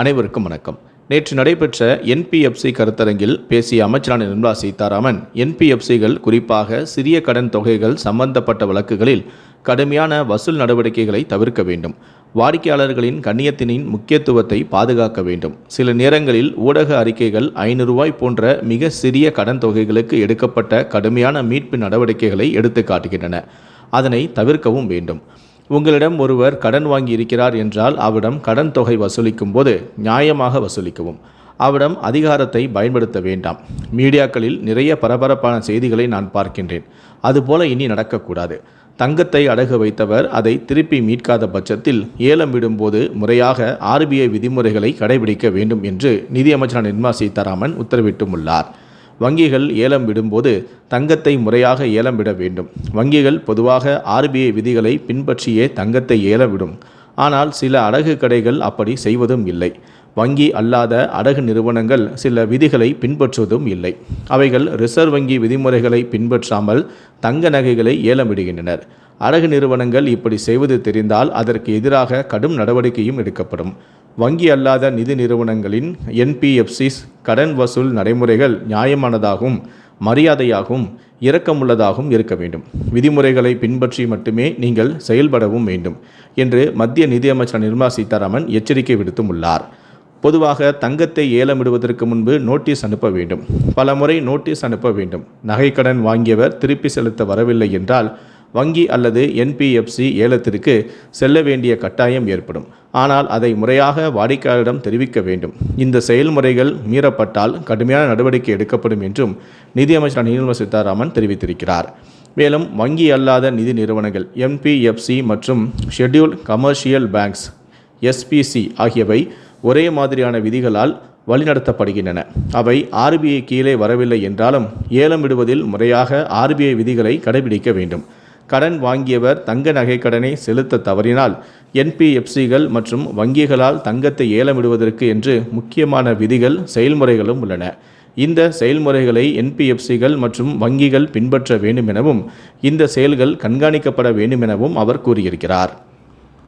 அனைவருக்கும் வணக்கம். நேற்று நடைபெற்ற என்பிஎஃப்சி கருத்தரங்கில் பேசிய அமைச்சரான நிர்மலா சீதாராமன் என்பிஎஃப்சிகள் குறிப்பாக சிறிய கடன் தொகைகள் சம்பந்தப்பட்ட வழக்குகளில் கடுமையான வசூல் நடவடிக்கைகளை தவிர்க்க வேண்டும். வாடிக்கையாளர்களின் கண்ணியத்தினின் முக்கியத்துவத்தை பாதுகாக்க வேண்டும். சில நேரங்களில் ஊடக அறிக்கைகள் ஐநூறு ரூபாய் போன்ற மிக சிறிய கடன் தொகைகளுக்கு எடுக்கப்பட்ட கடுமையான மீட்பு நடவடிக்கைகளை எடுத்து காட்டுகின்றன அதனை தவிர்க்கவும் வேண்டும். உங்களிடம் ஒருவர் கடன் வாங்கி இருக்கிறார் என்றால் அவரிடம் கடன் தொகை வசூலிக்கும் போது நியாயமாக வசூலிக்கவும். அவரிடம் அதிகாரத்தை பயன்படுத்த வேண்டாம். மீடியாக்களில் நிறைய பரபரப்பான செய்திகளை நான் பார்க்கின்றேன். அதுபோல இனி நடக்கக்கூடாது. தங்கத்தை அடகு வைத்தவர் அதை திருப்பி மீட்காத பட்சத்தில் ஏலம் விடும்போது முறையாக ஆர்பிஐ விதிமுறைகளை கடைபிடிக்க வேண்டும் என்று நிதியமைச்சர் நிர்மலா சீதாராமன் உத்தரவிட்டுள்ளார். வங்கிகள் ஏலம் விடும்போது தங்கத்தை முறையாக ஏலம் விட வேண்டும். வங்கிகள் பொதுவாக ஆர்பிஐ விதிகளை பின்பற்றியே தங்கத்தை ஏலம் விடும். ஆனால் சில அடகு கடைகள் அப்படி செய்வதும் இல்லை. வங்கி அல்லாத அடகு நிறுவனங்கள் சில விதிகளை பின்பற்றுவதும் இல்லை. அவைகள் ரிசர்வ் வங்கி விதிமுறைகளை பின்பற்றாமல் தங்க நகைகளை ஏலமிடுகின்றனர் அடகு நிறுவனங்கள் இப்படி செய்வது தெரிந்தால் அதற்கு எதிராக கடும் நடவடிக்கையும் எடுக்கப்படும். வங்கி அல்லாத நிதி நிறுவனங்களின் என்பிஎஃப்சிஸ் கடன் வசூல் நடைமுறைகள் நியாயமானதாகவும் மரியாதையாகவும் இரக்கமுள்ளதாகவும் இருக்க வேண்டும். விதிமுறைகளை பின்பற்றி மட்டுமே நீங்கள் செயல்படவும் வேண்டும் என்று மத்திய நிதியமைச்சர் நிர்மலா சீதாராமன் எச்சரிக்கை விடுத்தும் உள்ளார் பொதுவாக தங்கத்தை ஏலமிடுவதற்கு முன்பு நோட்டீஸ் அனுப்ப வேண்டும். பல முறை நோட்டீஸ் அனுப்ப வேண்டும். நகைக்கடன் வாங்கியவர் திருப்பி செலுத்த வரவில்லை என்றால் வங்கி அல்லது என்பிஎஃப்சி ஏலத்திற்கு செல்ல வேண்டிய கட்டாயம் ஏற்படும். ஆனால் அதை முறையாக வாடிக்கையாளரிடம் தெரிவிக்க வேண்டும். இந்த செயல்முறைகள் மீறப்பட்டால் கடுமையான நடவடிக்கை எடுக்கப்படும் என்றும் நிதியமைச்சர் நிர்மலா சீதாராமன் தெரிவித்திருக்கிறார். மேலும் வங்கி அல்லாத நிதி நிறுவனங்கள் என்பிஎஃப்சி மற்றும் ஷெட்யூல்ட் கமர்ஷியல் பேங்க்ஸ் எஸ்பிசி ஆகியவை ஒரே மாதிரியான விதிகளால் வழிநடத்தப்படுகின்றன. அவை ஆர்பிஐ கீழே வரவில்லை என்றாலும் ஏலம் விடுவதில் முறையாக ஆர்பிஐ விதிகளை கடைபிடிக்க வேண்டும். கடன் வாங்கியவர் தங்க நகை கடனை செலுத்த தவறினால் என்பிஎஃப்சிகள் மற்றும் வங்கிகளால் தங்கத்தை ஏலமிடுவதற்கு என்று முக்கியமான விதிகள் செயல்முறைகளும் உள்ளன. இந்த செயல்முறைகளை என்பிஎஃப்சிகள் மற்றும் வங்கிகள் பின்பற்ற வேண்டும் எனவும் இந்த செயல்கள் கண்காணிக்கப்பட வேண்டும் எனவும் அவர் கூறியிருக்கிறார்.